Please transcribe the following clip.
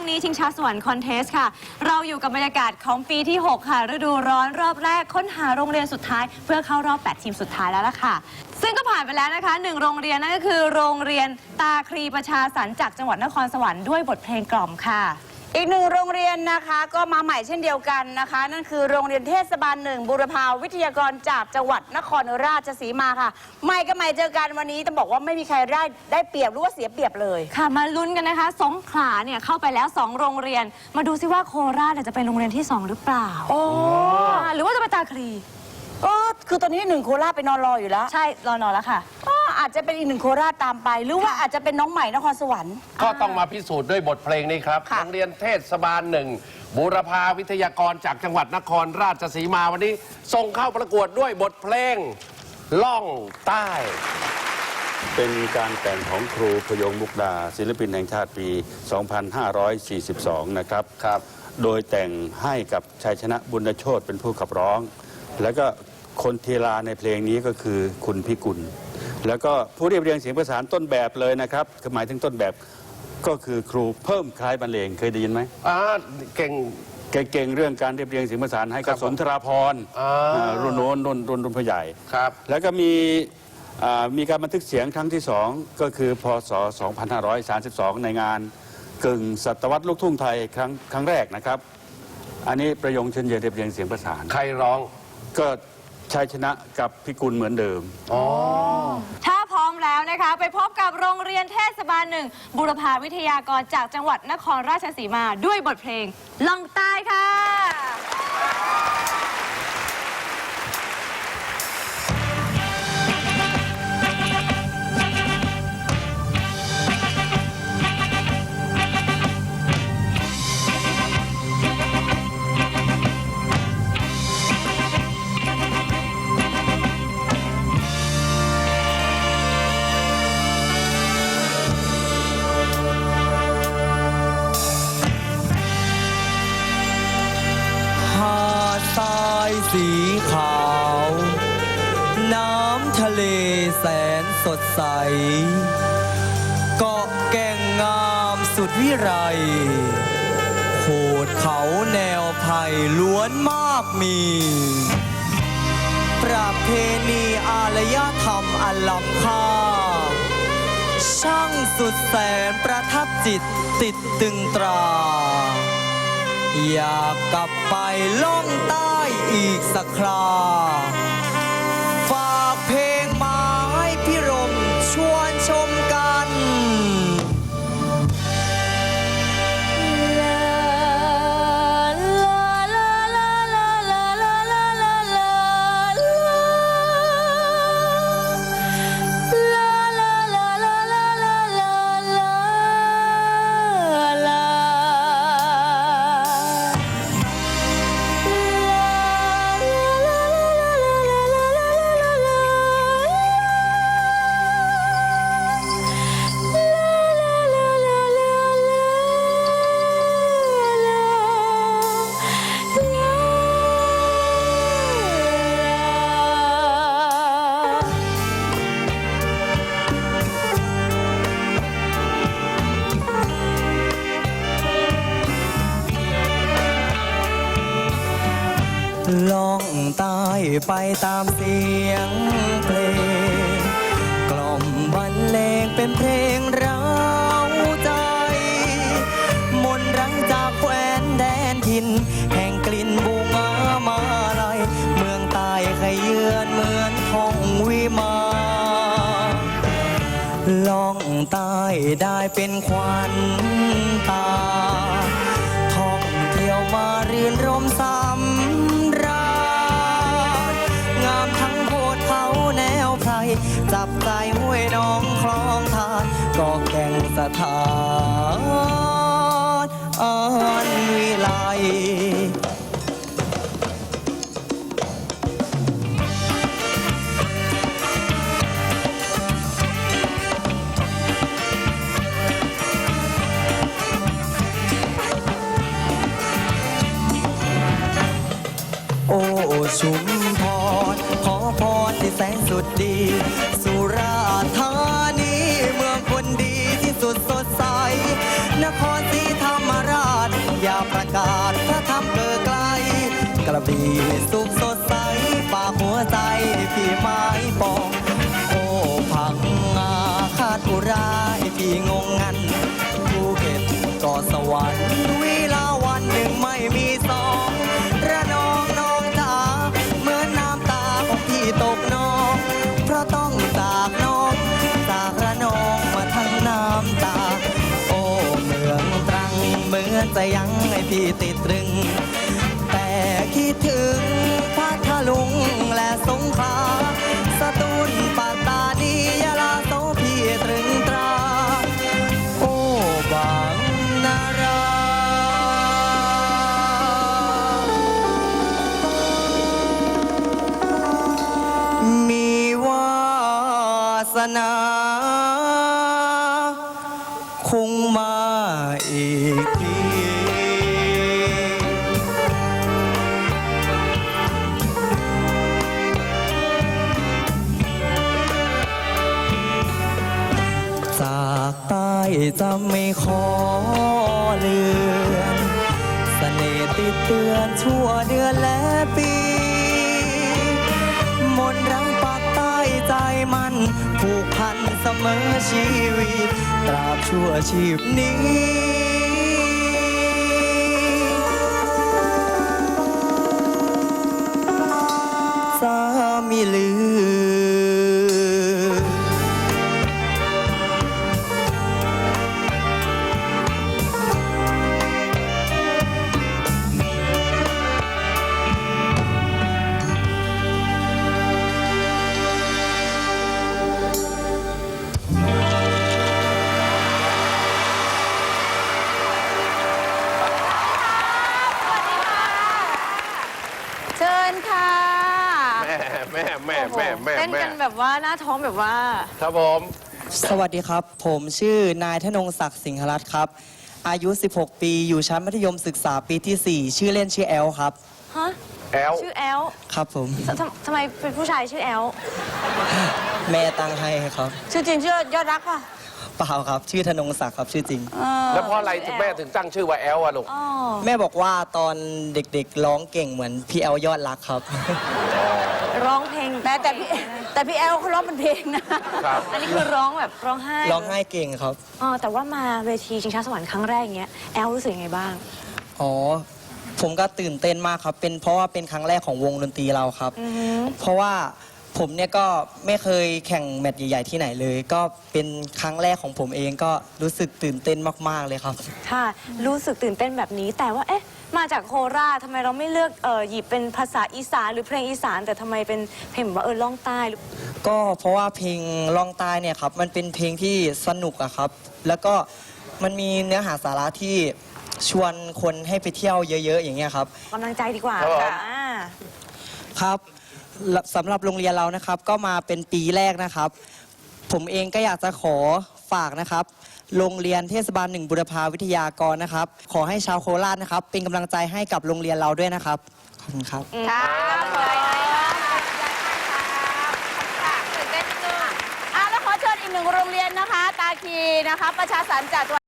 งนี้ชิงช้าสวรรค์คอนเทสค่ะ เราอยู่กับบรรยากาศของปีที่ 6 ค่ะ ฤดูร้อนรอบแรกค้นหาโรงเรียนสุดท้าย เพื่อเข้ารอบ 8 ทีมสุดท้ายแล้วล่ะค่ะ ซึ่งก็ผ่านไปแล้วนะคะหนึ่งโรงเรียนนั่นก็คือโรงเรียนตาครีประชาสรรจากจังหวัดนครสวรรค์ด้วยบทเพลงกล่อมค่ะ อีกหนึ่งโรงเรียนนะคะก็มาใหม่เช่นเดียวกันนะคะ นั่นคือโรงเรียนเทศบาลหนึ่งบุรพาวิทยากรจากจังหวัดนครราชสีมาค่ะไม่ก็ไม่เจอกันวันนี้ต้องบอกว่าไม่มีใครได้ได้เปรียบหรือว่าเสียเปรียบเลย ค่ะมาลุ้นกันนะคะ สงขลาเนี่ยเข้าไปแล้ว 2 โรงเรียน มาดูซิว่าโคราชเนี่ยจะเป็นโรงเรียนที่ 2 หรือเปล่าโอ้อ่าหรือว่าจะเป็นตาครีก็คือตอนนี้หนึ่งโคราชไปนอนรออยู่แล้ว ใช่รอนอนแล้วค่ะก็อาจจะเป็นอีกหนึ่งโคราชตามไป หรือว่าอาจจะเป็นน้องใหม่นครสวรรค์ ก็ต้องมาพิสูจน์ด้วยบทเพลงนี้ครับค่ะ โรงเรียนเทศบาลหนึ่งบูรพาวิทยากรจากจังหวัดนครราชสีมาวันนี้ ส่งเข้าประกวดด้วยบทเพลงล่องใต้ เป็นการแต่งของครูพยงมุกดา ศิลปินแห่งชาติปี 2542 นะครับ ครับ โดยแต่งให้กับชัยชนะบุญโชตเป็นผู้ขับร้อง แล้วก็คนเทลาในเพลงนี้ก็คือคุณพิกุล แล้วก็ผู้เรียบเรียงเสียงประสานต้นแบบเลยนะครับคือหมายถึงต้นแบบก็คือครูเพิ่มคล้ายบรรเลงเคยได้ยินไหมอ่าเก่งเก่งๆเรื่องการเรียบเรียงเสียงประสานให้ครักับบผมสนทราพรอ่า อ่ารุ่นโน้นรุ่นรุ่นรุ่นพ่อใหญ่ ครับ แล้วก็มีอ่ามีการบันทึกเสียงครั้งที่สองก็คือพศ 2532 ในงานกึ่งศตวรรษลูกทุ่งไทยครั้งครั้งแรกนะครับ อันนี้ประยงเชิญเยนเรียบเรียงเสียงประสาน ใครร้อง ก็ ชัยชนะกับพิกุลเหมือนเดิมอ๋อถ้าพร้อมแล้วนะคะ ไปพบกับโรงเรียนเทศบาลหนึ่งบุรพาวิทยากรจากจังหวัดนครราชสีมาด้วยบทเพลงล่องใต้ค่ะ ทะเลแสนสดใส เกาะแก่งงามสุดวิไร โขดเขาแนวไผ่ล้วนมากมี ประเพณีอารยธรรมอันล้ำค่า ช่างสุดแสนประทับจิตติดตึงตรา อยากกลับไปล่องใต้อีกสักครา ล่องใต้ไปตามเสียงเพลง กล่อมบรรเลงเป็นเพลงเราวใจ มนต์รังจากแคว้นแดนถิ่นแห่งกลิ่นบูงามาลายเมืองใต้ขยือนเหมือนทองวิมานล่องใต้ได้เป็นควันตาท่องเที่ยวมาเรียนรมสำ จับใจห้วยน้องคลองทานก็แก่งสถานอันวิไล ที่แสนสุดดี สุราธานีเมืองคนดีที่สุดสดใส นครศรีธรรมราช อย่าประกาศถ้าทำเกลอไกล กระบี่สุขสดใสฝากหัวใจพี่ไม้ปองโอ้พังงาคาดุราพี่งงงันภูเก็ตก็สวรรค์วิลาวันหนึ่งไม่มี เหมือนจะยังให้พี่ติดตรึง แต่คิดถึงพัทลุงและสงขลาสตูลปัตตานียะลาโสพี่ตรึงตรา โอ้บางนารามีวาสนาคงมาอีกที จะไม่ขอเลือนเสน่ห์ติดเตือนชั่วเดือนและปี มนต์รังปักใต้ใจมันผูกพันเสมอชีวิต ตราบชั่วชีพนี้ ชิญค่ะ แม่แม่แม่แม่แม่เต้นแม่กันแบบว่าหน้าท้องแบบว่า ครับผมสวัสดีครับ ผมชื่อนายธนงศักดิ์สิงหรัตน์ครับ อายุ 16 ปีอยู่ชั้นมัธยมศึกษาปีที่ 4 ชื่อเล่นชื่อแอลครับ ฮะ แอลชื่อแอลครับผม ทำทำทำไมเป็นผู้ชายชื่อแอล แม่ตั้งให้ครับ ชื่อจริงชื่อยอดรักป่ะ เปล่าครับ ชื่อธนงศักดิ์ครับชื่อจริงเออแล้วเพราะอะไรถึงแม่ถึงตั้งชื่อว่าแอลอะลูกอ๋อแม่บอกว่าตอนเด็กๆร้องเก่งเหมือนพี่แอลยอดรักครับ ร้องเพลงแต่แต่พี่แต่พี่แอลเขาร้องเป็นเพลงนะ ครับอันนี้คือร้องแบบร้องไห้ร้องไห้เก่งครับอ๋อแต่ว่ามาเวทีชิงช้าสวรรค์ครั้งแรกอย่างเงี้ยแอลรู้สึกยังไงบ้าง อ๋อ ผมก็ตื่นเต้นมากครับ เป็นเพราะว่าเป็นครั้งแรกของวงดนตรีเราครับอือฮึเพราะว่า ผมเนี่ยก็ไม่เคยแข่งแมตช์ใหญ่ๆที่ไหนเลย ก็เป็นครั้งแรกของผมเองก็รู้สึกตื่นเต้นมากๆเลยครับ ค่ะ รู้สึกตื่นเต้นแบบนี้ แต่ว่าเอ๊ะ มาจากโคราชทำไมเราไม่เลือกเออหยิบเป็นภาษาอีสานหรือเพลงอีสาน แต่ทำไมเป็นเพลงแบบว่าเออล่องใต้หรือ ก็เพราะว่าเพลงล่องใต้เนี่ยครับมันเป็นเพลงที่สนุกอะครับ แล้วก็มันมีเนื้อหาสาระที่ชวนคนให้ไปเที่ยวเยอะ ๆ อย่างเงี้ยครับ กำลังใจดีกว่าครับผม ค่ะอ่า ครับและ สำหรับโรงเรียนเรานะครับ ก็มาเป็นปีแรกนะครับ ผมเองก็อยากจะขอฝากนะครับ โรงเรียนเทศบาลหนึ่งบุรพาวิทยากรนะครับ ขอให้ชาวโคราชนะครับ เป็นกำลังใจให้กับโรงเรียนเราด้วยนะครับ ขอบคุณครับ ค่ะอะแล้วขอเชิญอีกหนึ่งโรงเรียนนะคะ ตาคีนะคะ ประชาสันจากจังหวัด